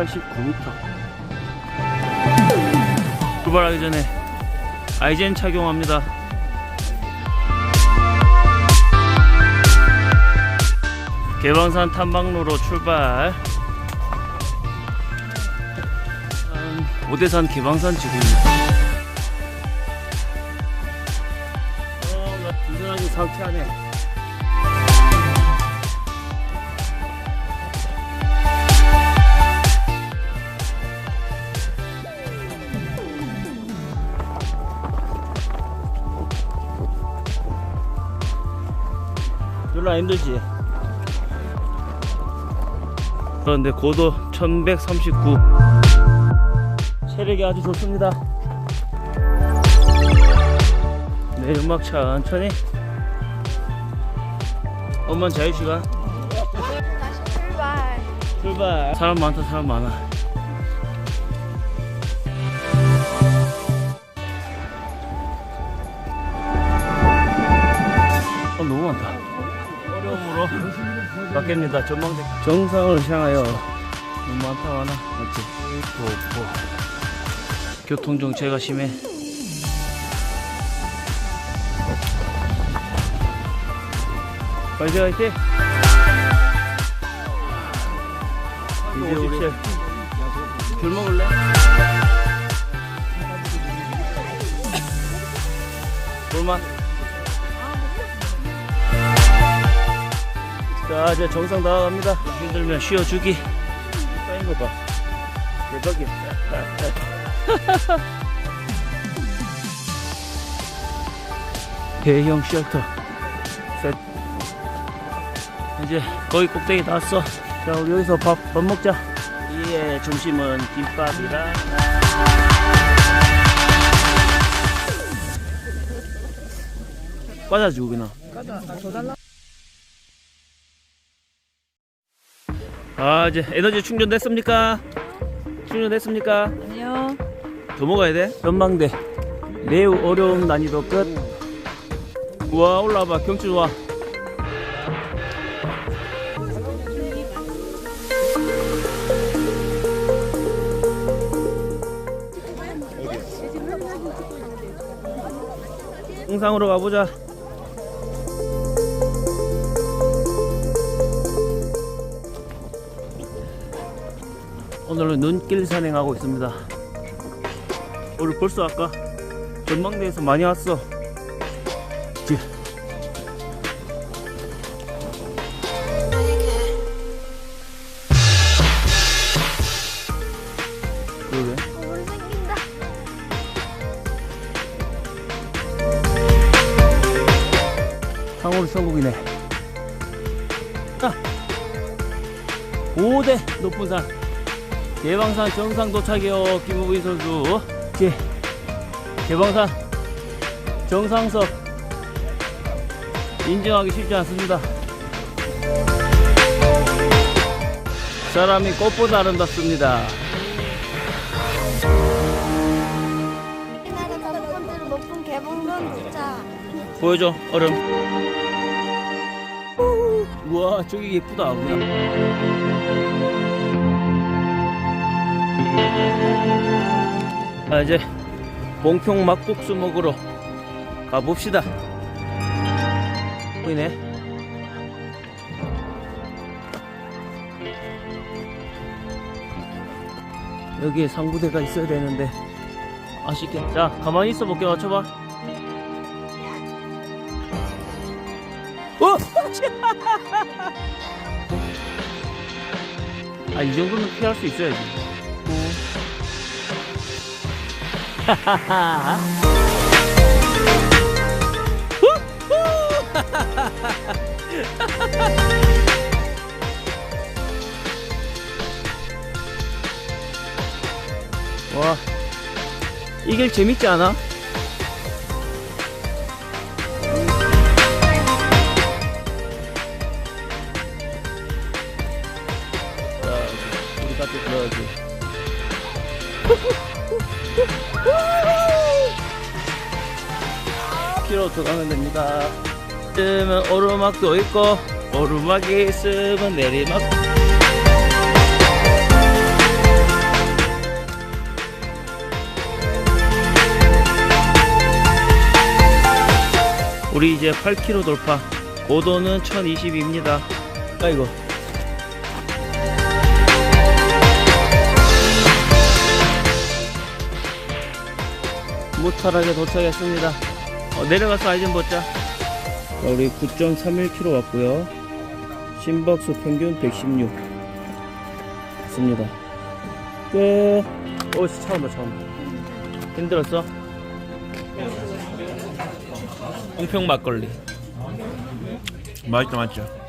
89m. 출발하기 전에 아이젠 착용합니다. 개방산 탐방로로 출발. 음, 오대산 개방산 지구입니다. 어, 나 든든하게 상쾌하네. 별로 안 힘들지? 그런데 고도 1139 체력이 아주 좋습니다. 내리막 천천히. 엄만 자유시간. 다시 출발. 출발. 사람 많다 사람 많아. 어, 너무 많다 어려움으로 바뀝니다. 전망대. 정상을 향하여. 너무 많다 많아 맞지? 또 없고 교통정체가 심해. 화이팅 화이팅 이제 우리 귤 먹을래? 볼만? 자 이제 정상 나아갑니다. 힘들면 쉬어주기. 쌓인 거봐 대박이야. 대형 쉘터. 셋. 이제 거의 꼭대기 다 왔어. 자 우리 여기서 밥, 밥 먹자. 이의 중심은 김밥이랑 과자 주고 그나 아 이제 에너지 충전됐습니까? 충전됐습니까? 아니요. 더 먹어야 돼? 전망대 매우 어려운 난이도 끝 우와 올라와봐 경치 좋아 정상으로 가보자 오늘은 눈길 산행하고 있습니다 오늘 벌써 아까 전망대에서 많이 왔어. 지. 그러게. 성국이네. 아. 5대 높은 산. 예방산 정상 도착이요. 김우빈 선수. 지. 개방산 정상석 인정하기 쉽지 않습니다. 사람이 꽃보다 아름답습니다. 보여줘 얼음. 우와 저기 예쁘다. 아 이제 봉평 막국수 먹으러 가봅시다. 보이네. 여기에 상부대가 있어야 되는데 아쉽게. 자 가만히 있어 볼게 맞춰봐. 어! 아, 이 정도는 피할 수 있어야지. 와, 이길 재밌지 않아? 자, 우리 같이 들어야지. 뒤로 들어가면 됩니다. 있으면 오르막도 있고 오르막이 있으면 내리막. 우리 이제 8km 돌파. 고도는 1020입니다. 아이고. 무탈하게 도착했습니다. 어, 내려가서 아이좀 보자. 우리 9.31km 왔고요. 심박수 평균 116. 있습니다. 끝. 오, 처음 봐, 처음 봐. 힘들었어? 홍평 막걸리. 맛있다 맛있죠